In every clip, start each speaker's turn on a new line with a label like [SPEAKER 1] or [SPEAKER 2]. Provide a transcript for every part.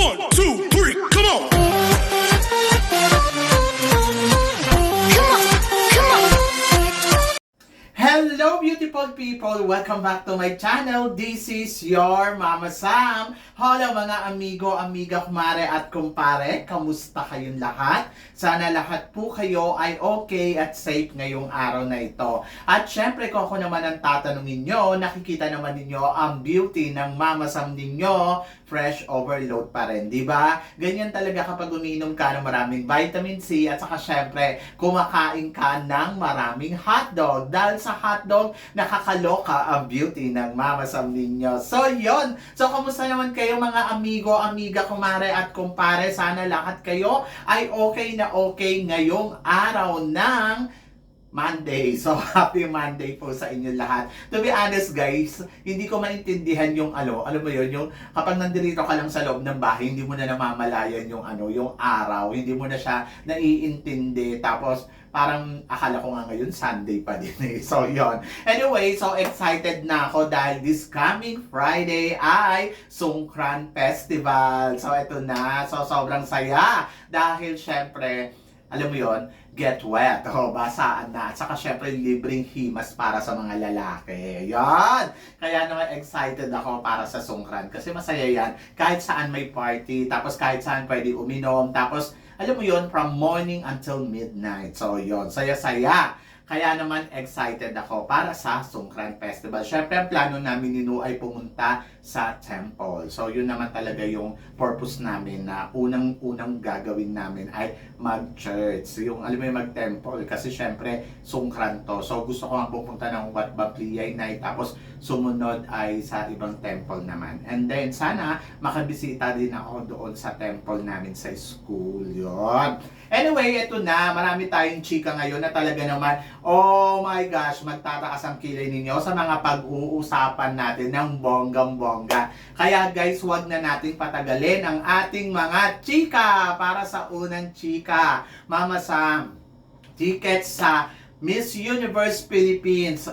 [SPEAKER 1] One, two,
[SPEAKER 2] Hello beautiful people! Welcome back to my channel. This is your Mama Sam. Hello mga amigo, amiga, kumare at kumpare. Kamusta kayong lahat? Sana lahat po kayo ay okay at safe ngayong araw na ito. At syempre kung ako naman ang tatanungin nyo, nakikita naman ninyo ang beauty ng Mama Sam ninyo. Fresh overload pa rin, di ba? Ganyan talaga kapag uminom ka ng maraming vitamin C at saka syempre kumakain ka ng maraming hotdog. Dahil sa hotdog, nakakaloka ang beauty ng Mama Sam ninyo. So, yon So, kamusta naman kayo mga amigo, amiga, kumare at kumpare? Sana lahat kayo ay okay na okay ngayong araw ng Monday. So, happy Monday po sa inyo lahat. To be honest guys, hindi ko maintindihan yung ano, alam mo yun, yung kapag nandito ka lang sa loob ng bahay, hindi mo na namamalayan yung ano, yung araw, hindi mo na siya naiintindi. Tapos, parang akala ko nga ngayon Sunday pa din eh. So, yon Anyway, so excited na ako dahil this coming Friday ay Songkran Festival. So, ito na. So, sobrang saya. Dahil, syempre, alam mo yon get wet. O, basaan na. At saka syempre libreng himas para sa mga lalaki. Yan! Kaya naman excited ako para sa Songkran. Kasi masaya yan. Kahit saan may party. Tapos kahit saan pwede uminom. Tapos, alam mo yon from morning until midnight. So, yon Saya-saya. Kaya naman excited ako para sa Songkran Festival. Syempre, ang plano namin ni Nu ay pumunta sa temple. So, yun naman talaga yung purpose namin na unang-unang gagawin namin ay mag-church. Yung, alam mo yung mag-temple. Kasi syempre, Songkran to. So, gusto ko nga pupunta ng Wat Bapliyay night. Tapos, sumunod ay sa ibang temple naman. And then, sana makabisita din ako doon sa temple namin sa school. Yun. Anyway, ito na. Marami tayong chika ngayon na talaga naman, oh my gosh, magtataas ang kilay ninyo sa mga pag-uusapan natin ng bonggang-bongga. Kaya guys, wag na nating patagalin ang ating mga chika para sa unang chika. Mama Sam, tickets sa Miss Universe Philippines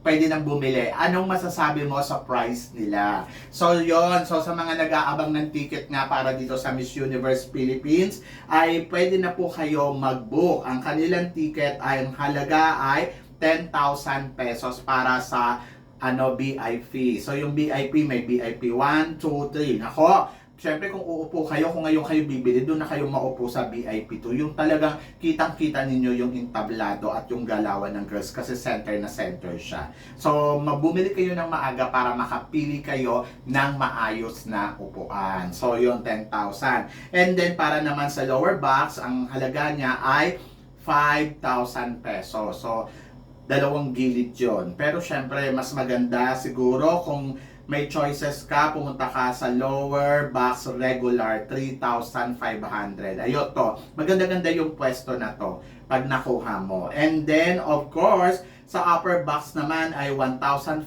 [SPEAKER 2] pwede nang bumili. Anong masasabi mo sa price nila? So, yon So, sa mga nag-aabang ng ticket nga para dito sa Miss Universe Philippines, ay pwede na po kayo mag-book. Ang kanilang ticket ay, ang halaga ay 10,000 pesos para sa ano VIP. So, yung VIP, may VIP 1, 2, 3. Nako, Siyempre kung uupo kayo, kung ngayon kayo bibili, doon na kayo maupo sa VIP 2. Yung talagang kitang-kita ninyo yung entablado at yung galawan ng girls kasi center na center siya. So, mabumili kayo ng maaga para makapili kayo ng maayos na upuan. So, yung 10,000. And then, para naman sa lower box, ang halaga niya ay 5,000 pesos. So, dalawang gilid yon. Pero syempre, mas maganda siguro kung may choices ka, pumunta ka sa lower box regular, 3,500. Ayun to. Maganda-ganda yung pwesto na to pag nakuha mo. And then, of course, sa upper box naman ay 1,500.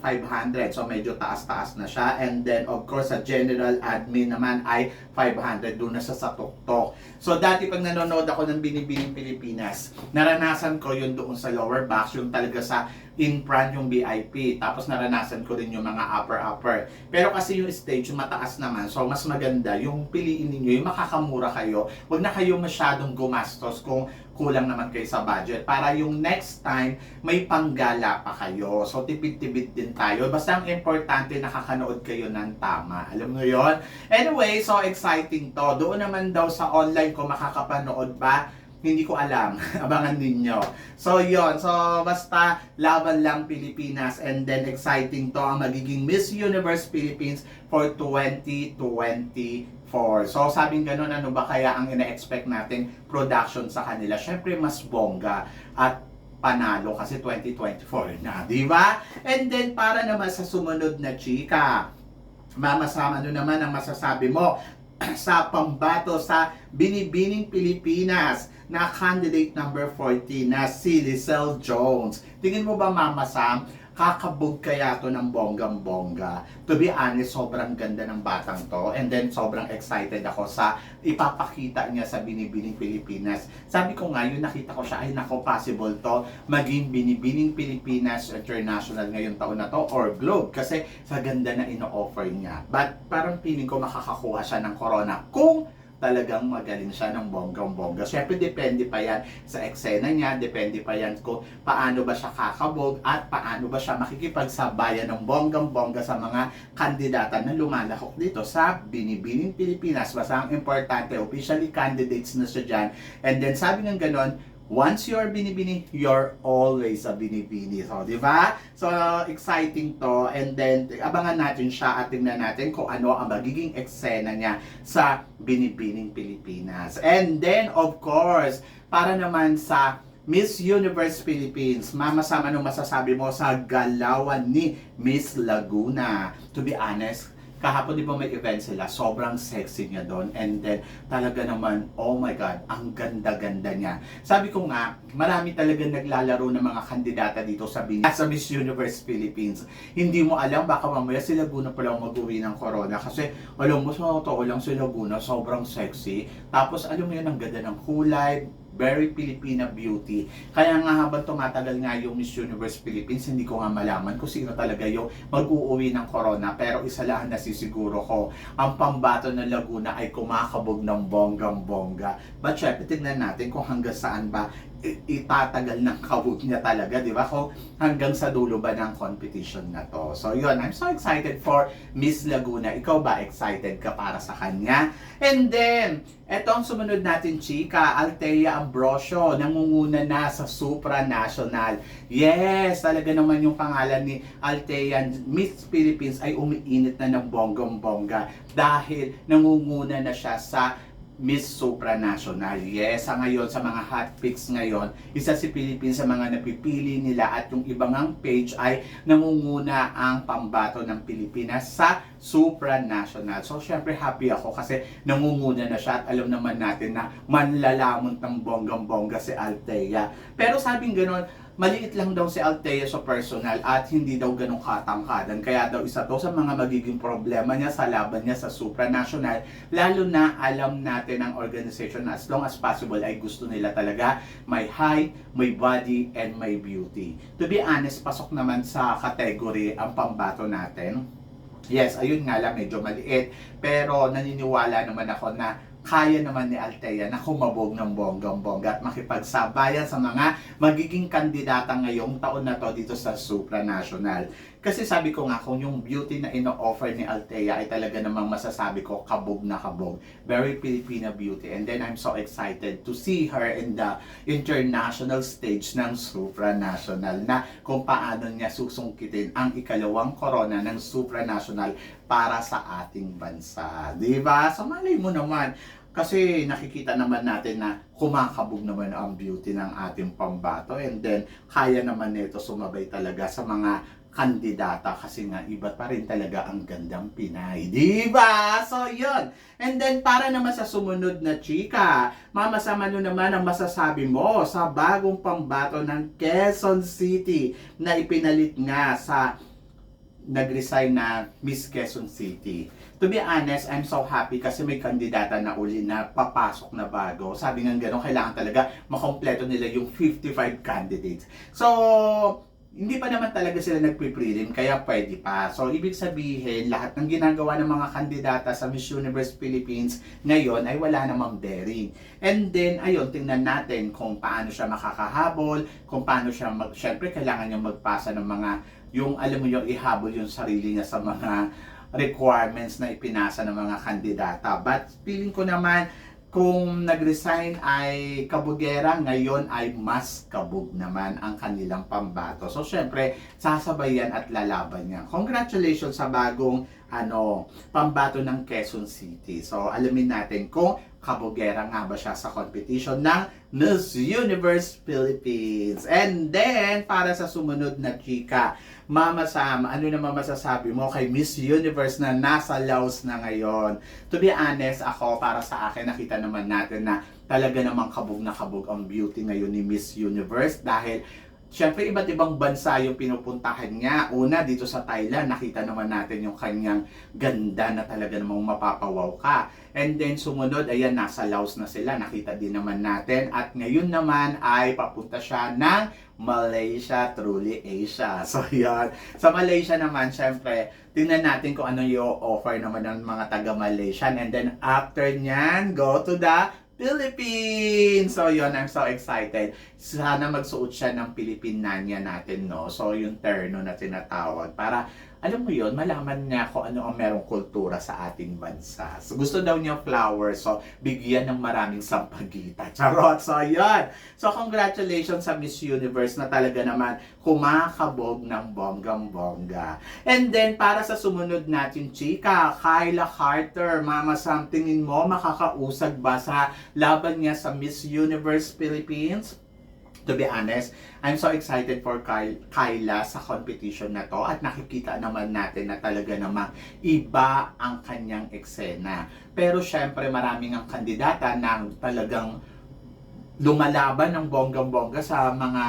[SPEAKER 2] So, medyo taas-taas na siya. And then, of course, sa general admin naman ay 500. Doon na siya sa tuktok. So, dati pag nanonood ako ng Binibining Pilipinas, naranasan ko yun doon sa lower box, yung talaga sa in front yung VIP. Tapos naranasan ko rin yung mga upper-upper. Pero kasi yung stage, yung mataas naman. So, mas maganda yung piliin ninyo, yung makakamura kayo. Huwag na kayo masyadong gumastos kung kulang naman kayo sa budget. Para yung next time, may panggala pa kayo. So, tipid-tipid din tayo. Basta ang importante, nakakanood kayo ng tama. Alam mo yon Anyway, so exciting to. Doon naman daw sa online ko makakapanood ba? Hindi ko alam. Abangan ninyo. So, yon So, basta laban lang Pilipinas and then exciting to ang magiging Miss Universe Philippines for 2024. So, sabing ganun, ano ba kaya ang ina-expect nating production sa kanila? Syempre, mas bongga at panalo kasi 2024 na, di ba? And then, para naman sa sumunod na chika, Mama Sam, ano naman ang masasabi mo sa pambato sa Binibining Pilipinas na candidate number 14 na si Lizelle Jones. Tingin mo ba Mama Sam, kakabog kaya to ng bonggang-bongga. To be honest, sobrang ganda ng batang to. And then, sobrang excited ako sa ipapakita niya sa Binibining Pilipinas. Sabi ko nga, yun nakita ko siya, ay nako, possible to maging Binibining Pilipinas International ngayong taon na to or Globe kasi sa ganda na ino-offer niya. But parang feeling ko makakakuha siya ng corona kung talagang magaling siya ng bonggang-bongga. Siyempre, depende pa yan sa eksena niya, depende pa yan kung paano ba siya kakabog at paano ba siya makikipagsabayan ng bonggang-bongga sa mga kandidata na lumalahok dito sa Binibining Pilipinas. Basta ang importante, officially candidates na siya dyan. And then sabi ng ganon, once you're binibini, you're always a binibini. So, di ba? So, exciting to. And then, abangan natin siya at tingnan natin kung ano ang magiging eksena niya sa Binibining Pilipinas. And then, of course, para naman sa Miss Universe Philippines, mama nung masasabi mo sa galawan ni Miss Laguna. To be honest, kahapon di ba may event sila, sobrang sexy niya doon. And then, talaga naman, oh my God, ang ganda-ganda niya. Sabi ko nga, marami talaga naglalaro ng mga kandidata dito sa, sa Miss Universe Philippines. Hindi mo alam, baka mamaya si Laguna pa lang mag-uwi ng corona. Kasi, alam mo, sa totoo lang si Laguna, sobrang sexy. Tapos, alam mo yun, ang ganda ng kulay, very Filipina beauty. Kaya nga habang tumatagal nga yung Miss Universe Philippines, hindi ko nga malaman kung sino talaga yung mag-uuwi ng corona. Pero isa lang na sisiguro ko, ang pambato ng Laguna ay kumakabog ng bonggang-bongga. But syempre, tignan natin kung hanggang saan ba itatagal ng kabog niya talaga, di ba? Kung hanggang sa dulo ba ng competition na to. So yun, I'm so excited for Miss Laguna. Ikaw ba excited ka para sa kanya? And then, eto ang sumunod natin, chika, Althea Ambrosio, nangunguna na sa supranational. Yes, talaga naman yung pangalan ni Althea Miss Philippines ay umiinit na ng bonggong-bongga dahil nangunguna na siya sa Miss Supranational. Yes, sa ngayon, sa mga hot picks ngayon, isa si Philippines sa mga napipili nila at yung ibang ang page ay nangunguna ang pambato ng Pilipinas sa supranational. So, syempre happy ako kasi nangunguna na siya at alam naman natin na manlalamon ng bonggang-bongga si Althea. Pero sabing ganon, maliit lang daw si Althea sa personal at hindi daw ganong katangkadan. Kaya daw isa to sa mga magiging problema niya sa laban niya sa supranational. Lalo na alam natin ang organization as long as possible ay gusto nila talaga may height, may body, and may beauty. To be honest, pasok naman sa category ang pambato natin. Yes, ayun nga lang, medyo maliit. Pero naniniwala naman ako na kaya naman ni Althea na kumabog ng bonggang-bongga at makipagsabayan sa mga magiging kandidata ngayong taon na to dito sa supranational. Kasi sabi ko nga, kung yung beauty na ino-offer ni Althea ay talaga namang masasabi ko kabog na kabog. Very Filipina beauty. And then I'm so excited to see her in the international stage ng supranational na kung paano niya susungkitin ang ikalawang corona ng supranational para sa ating bansa. Di ba? So malay mo naman, kasi nakikita naman natin na kumakabog naman ang beauty ng ating pambato and then kaya naman nito sumabay talaga sa mga kandidata kasi nga iba pa rin talaga ang gandang Pinay. Di ba? So, yun. And then, para naman sa sumunod na chika, Mama Sama nyo naman ang masasabi mo sa bagong pambato ng Quezon City na ipinalit nga sa nag-resign na Miss Quezon City. To be honest, I'm so happy kasi may kandidata na uli na papasok na bago. Sabi nga gano'n, kailangan talaga makompleto nila yung 55 candidates. So, hindi pa naman talaga sila nagpe-prelim, kaya pwede pa. So, ibig sabihin, lahat ng ginagawa ng mga kandidata sa Miss Universe Philippines ngayon ay wala namang bearing. And then, ayun, tingnan natin kung paano siya makakahabol, kung paano siya, mag, syempre, kailangan niya magpasa ng mga, yung, alam mo yung ihabol yung sarili niya sa mga requirements na ipinasa ng mga kandidata. But feeling ko naman, kung nag-resign ay kabugera, ngayon ay mas kabug naman ang kanilang pambato. So, syempre, sasabayan at lalaban niya. Congratulations sa bagong ano, pambato ng Quezon City. So, alamin natin kung kabugera nga ba siya sa competition ng Miss Universe Philippines. And then, para sa sumunod na chika, Mama Sam, ano naman masasabi mo kay Miss Universe na nasa Laos na ngayon? To be honest, ako, para sa akin, nakita naman natin na talaga namang kabog na kabog ang beauty ngayon ni Miss Universe dahil Siyempre, iba't ibang bansa yung pinupuntahan niya. Una, dito sa Thailand, nakita naman natin yung kanyang ganda na talaga namang mapapawaw ka. And then, sumunod, ayan, nasa Laos na sila. Nakita din naman natin. At ngayon naman ay papunta siya ng Malaysia, truly Asia. So, yan. Sa Malaysia naman, syempre, tingnan natin kung ano yung offer naman ng mga taga-Malaysian. And then, after nyan, go to the Philippines! So, yun, I'm so excited. Sana magsuot siya ng Pilipinanya natin, no? So, yung terno na tinatawag. Para, alam mo yun, malaman niya kung ano ang merong kultura sa ating bansa. So, gusto daw niya flowers, so, bigyan ng maraming sampagita. Charot! So, yun! So, congratulations sa Miss Universe na talaga naman kumakabog ng bonggang-bongga. And then, para sa sumunod natin, chika, Kyla Carter, Mama, somethingin mo, makakausag ba sa laban niya sa Miss Universe Philippines? To be honest, I'm so excited for Kyla sa competition na to at nakikita naman natin na talaga namang iba ang kanyang eksena. Pero syempre maraming ang kandidata na talagang lumalaban ng bonggang-bongga sa mga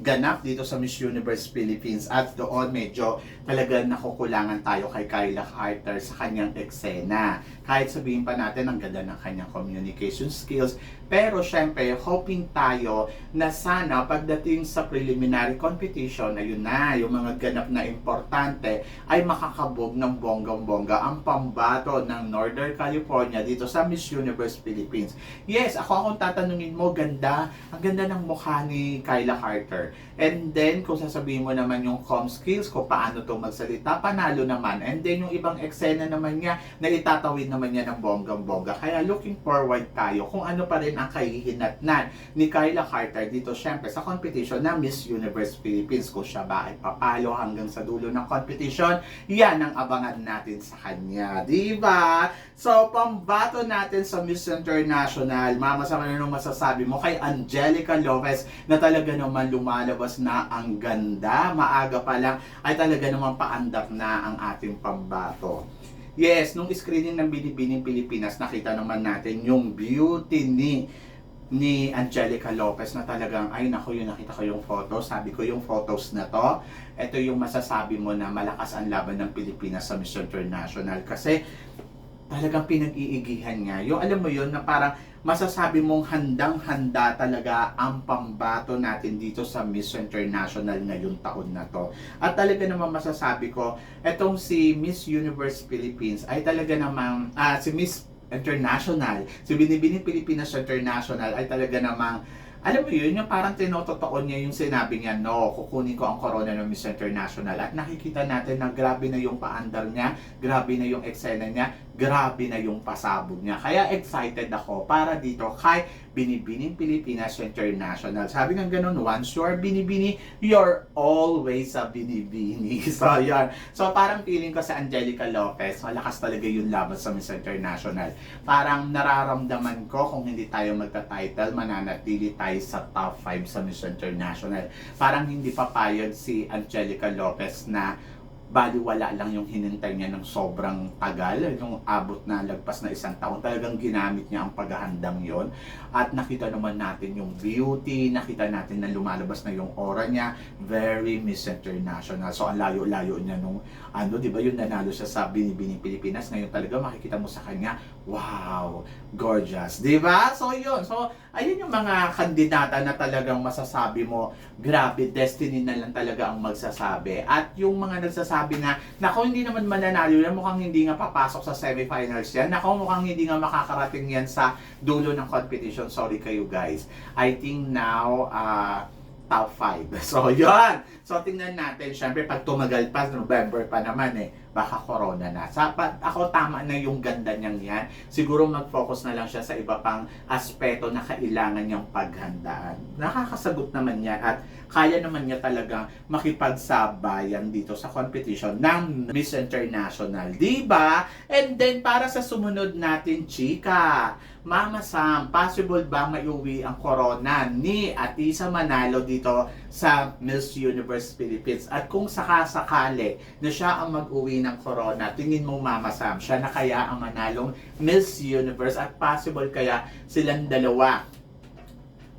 [SPEAKER 2] ganap dito sa Miss Universe Philippines at doon medyo talaga nakukulangan tayo kay Kyla Carter sa kanyang eksena. Kahit sabihin pa natin ang ganda ng kanyang communication skills, pero syempre hoping tayo na sana pagdating sa preliminary competition, ayun na, yung mga ganap na importante ay makakabog ng bonggang-bongga ang pambato ng Northern California dito sa Miss Universe Philippines. Yes, ako akong tatanungin mo, ganda, ang ganda ng mukha ni Kyla Carter. And then, kung sasabihin mo naman yung com skills ko, paano to magsalita, panalo naman. And then, yung ibang eksena naman niya, na itatawid naman niya ng bonggang-bongga. Kaya looking forward tayo kung ano pa rin ang kahihinatnan ni Kyla Carter dito syempre sa competition na Miss Universe Philippines. Kung siya ba ay papalo hanggang sa dulo ng competition, yan ang abangan natin sa kanya. Di ba? So, pambato natin sa Miss International. Mama, sa kanino masasabi mo kay Angelica Lopez na talaga naman lumalabas na ang ganda. Maaga pa lang ay talaga naman paandar na ang ating pambato. Yes, nung screening ng Binibining Pilipinas, nakita naman natin yung beauty ni ni Angelica Lopez na talagang, ay nako yun, nakita ko yung photos, sabi ko yung photos na to, ito yung masasabi mo na malakas ang laban ng Pilipinas sa Miss International kasi talagang pinag-iigihan niya. Yung alam mo yun na parang masasabi mong handang-handa talaga ang pambato natin dito sa Miss International ngayong taon na to. At talaga naman masasabi ko, etong si Miss Universe Philippines ay talaga namang, ah, si Miss International, si Binibining Pilipinas International ay talaga namang alam mo yun, yung parang tinototoo niya yung sinabi niya, no, kukunin ko ang corona ng Miss International. At nakikita natin na grabe na yung paandar niya, grabe na yung eksena niya, grabe na yung pasabog niya. Kaya excited ako para dito kay Binibining Pilipinas International. Sabi nga ganun, once you're binibini, you're always a binibini. So, yan. So, parang feeling ko sa Angelica Lopez, malakas talaga yung laban sa Miss International. Parang nararamdaman ko kung hindi tayo magta-title, mananatili tayo sa top 5 sa Miss International. Parang hindi papayag si Angelica Lopez na baliwala lang yung hinintay niya ng sobrang tagal, yung abot na lagpas na isang taon. Talagang ginamit niya ang paghahandang yon At nakita naman natin yung beauty, nakita natin na lumalabas na yung aura niya, very Miss International. So ang layo-layo niya nung ano, di ba yung nanalo siya sa Binibining Pilipinas. Ngayon talaga makikita mo sa kanya, wow, gorgeous. Di ba? So yun. So ayun yung mga kandidata na talagang masasabi mo, grabe, destiny na lang talaga ang magsasabi. At yung mga nagsasabi na, nako hindi naman mananalo yan, mukhang hindi nga papasok sa semifinals yan, nako mukhang hindi nga makakarating yan sa dulo ng competition. Sorry kayo guys. I think now, uh, top 5. So, yun. So, tingnan natin. Siyempre, pag tumagal pa, November pa naman eh, baka corona na. Sa, pa, ako, tama na yung ganda niyang yan. Siguro mag-focus na lang siya sa iba pang aspeto na kailangan niyang paghandaan. Nakakasagot naman niya at kaya naman niya talaga makipagsabayan dito sa competition ng Miss International. Diba? And then, para sa sumunod natin, chika, Mama Sam, possible ba maiuwi ang corona ni Atisa Manalo dito sa Miss Universe Philippines? At kung sakasakali na siya ang mag-uwi ng corona, tingin mo Mama Sam, siya na kaya ang manalong Miss Universe at possible kaya silang dalawa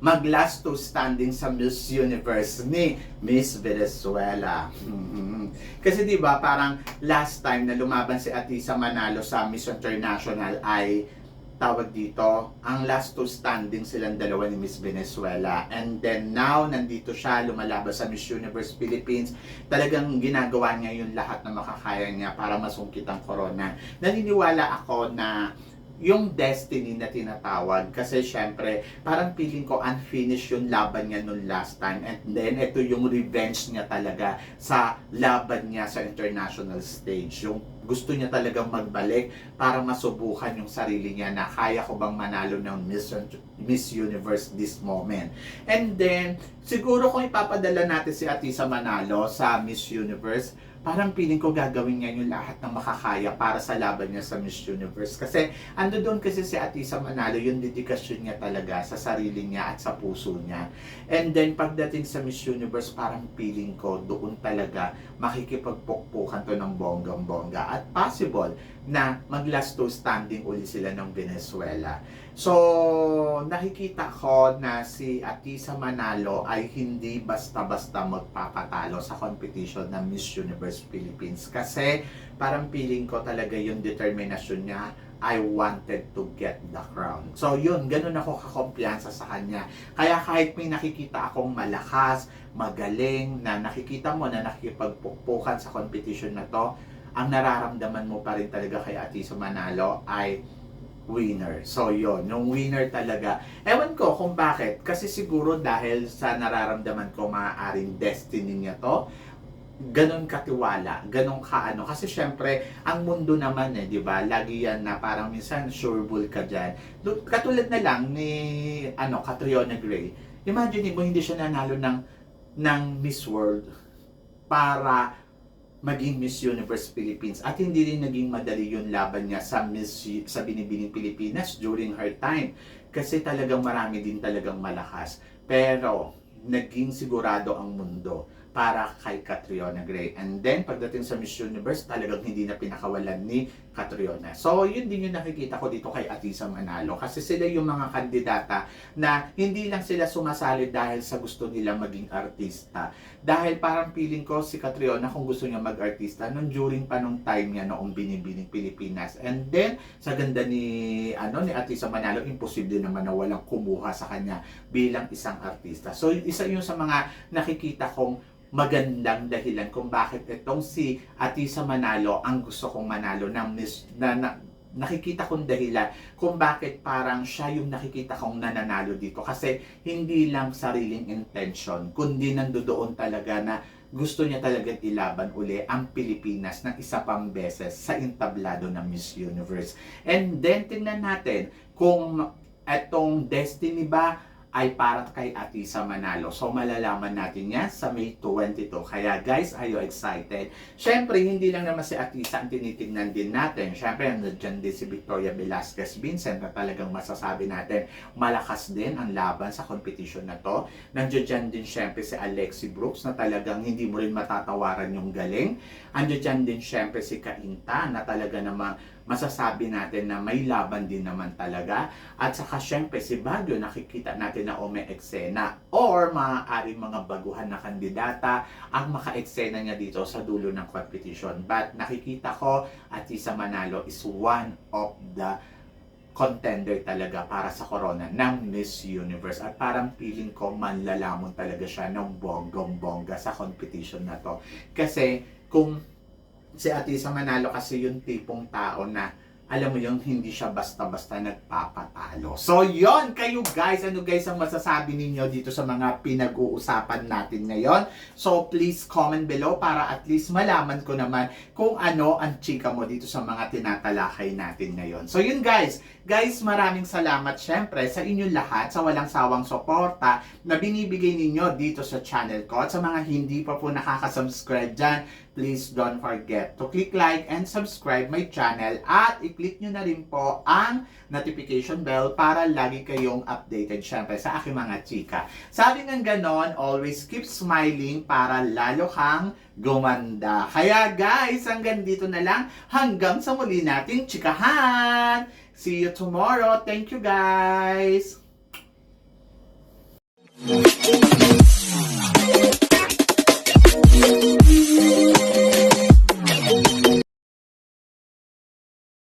[SPEAKER 2] mag-last two standing sa Miss Universe ni Miss Venezuela. Mhm. Kasi 'di ba parang last time na lumaban si Atisa Manalo sa Miss International ay tawag dito, ang last two standing silang dalawa ni Miss Venezuela. And then now, nandito siya, lumalaban sa Miss Universe Philippines. Talagang ginagawa niya yung lahat na makakaya niya para masungkit ang corona. Naniniwala ako na yung destiny na tinatawag. Kasi syempre parang feeling ko unfinished yung laban niya nung last time. And then ito yung revenge niya talaga sa laban niya sa international stage. Yung gusto niya talagang magbalik para masubukan yung sarili niya na kaya ko bang manalo ng Miss, Miss Universe this moment. And then siguro kung ipapadala natin si Atisa Manalo sa Miss Universe parang feeling ko gagawin niya yung lahat ng makakaya para sa laban niya sa Miss Universe. Kasi ando doon kasi si Atisa Manalo, yung dedikasyon niya talaga sa sarili niya at sa puso niya. And then pagdating sa Miss Universe, parang feeling ko doon talaga makikipagpukpukan to ng bonggang-bongga at possible na mag-last two standing uli sila ng Venezuela. So, nakikita ko na si Atisa Manalo ay hindi basta-basta magpapatalo sa competition ng Miss Universe Philippines kasi parang feeling ko talaga yung determinasyon niya I wanted to get the crown. So yun, ganun ako kakumpiyansa sa kanya. Kaya kahit may nakikita akong malakas, magaling, na nakikita mo na nakikipagpukpukan sa competition na to, ang nararamdaman mo pa rin talaga kay Atiso Manalo ay winner. So yon yung winner talaga. Ewan ko kung bakit. Kasi siguro dahil sa nararamdaman ko maaaring destiny niya to, ganun katiwala, ganun kaano. Kasi syempre, ang mundo naman eh, di ba? Lagi yan na parang minsan sure bull ka dyan. Katulad na lang ni, ano, Catriona Gray. Imagine mo, hindi siya nanalo ng, ng Miss World para maging Miss Universe Philippines. At hindi rin naging madali yung laban niya sa Miss sa Binibining Pilipinas during her time. Kasi talagang marami din talagang malakas. Pero naging sigurado ang mundo para kay Catriona Gray. And then, pagdating sa Miss Universe, talagang hindi na pinakawalan ni Catriona. So, yun din yung nakikita ko dito kay Atisa Manalo. Kasi sila yung mga kandidata na hindi lang sila sumasali dahil sa gusto nila maging artista. Dahil parang feeling ko si Catriona kung gusto niya mag-artista nung during pa nung time niya noong binibining Pilipinas. And then, sa ganda ni, ano, ni Atisa Manalo, imposible naman na walang kumuha sa kanya bilang isang artista. So, isa yun sa mga nakikita kong magandang dahilan kung bakit itong si Atisa Manalo ang gusto kong manalo ng Miss na, na nakikita kong dahilan kung bakit parang siya yung nakikita kong nananalo dito kasi hindi lang sariling intention kundi nandoon talaga na gusto niya talaga ilaban uli ang Pilipinas ng isa pang beses sa entablado ng Miss Universe. And then tingnan natin kung etong destiny ba ay para kay Atisa Manalo. So malalaman natin yan sa May 22. Kaya guys, are you excited? Syempre, hindi lang naman si Atisa ang tinitingnan din natin. Syempre, nandiyan din si Victoria Velasquez Vincent na talagang masasabi natin malakas din ang laban sa competition na to. Nandiyan din syempre si Alexi Brooks na talagang hindi mo rin matatawaran yung galing. Andiyan din syempre si Kainta na talaga namang masasabi natin na may laban din naman talaga. At saka syempre si Baguio nakikita natin na ome eksena or maaaring mga baguhan na kandidata ang maka-eksena niya dito sa dulo ng competition. But nakikita ko at Isa Manalo is one of the contender talaga para sa corona ng Miss Universe at parang feeling ko manlalamon talaga siya ng bonggong-bongga sa competition na to kasi kung si Atisa Manalo kasi yung tipong tao na alam mo yung hindi siya basta-basta nagpapatalo. So yon kayo guys, ano guys ang masasabi ninyo dito sa mga pinag-uusapan natin ngayon? So please comment below para at least malaman ko naman kung ano ang chika mo dito sa mga tinatalakay natin ngayon. So yun guys, guys maraming salamat syempre sa inyong lahat sa walang sawang suporta na binibigay ninyo dito sa channel ko at sa mga hindi pa po nakaka-subscribe dyan, please don't forget to click like and subscribe my channel at i-click nyo na rin po ang notification bell para lagi kayong updated syempre sa aking mga chika. Sabi ng ganon, always keep smiling para lalo kang gumanda. Kaya guys, hanggang dito na lang. Hanggang sa muli nating chikahan! See you tomorrow. Thank you guys!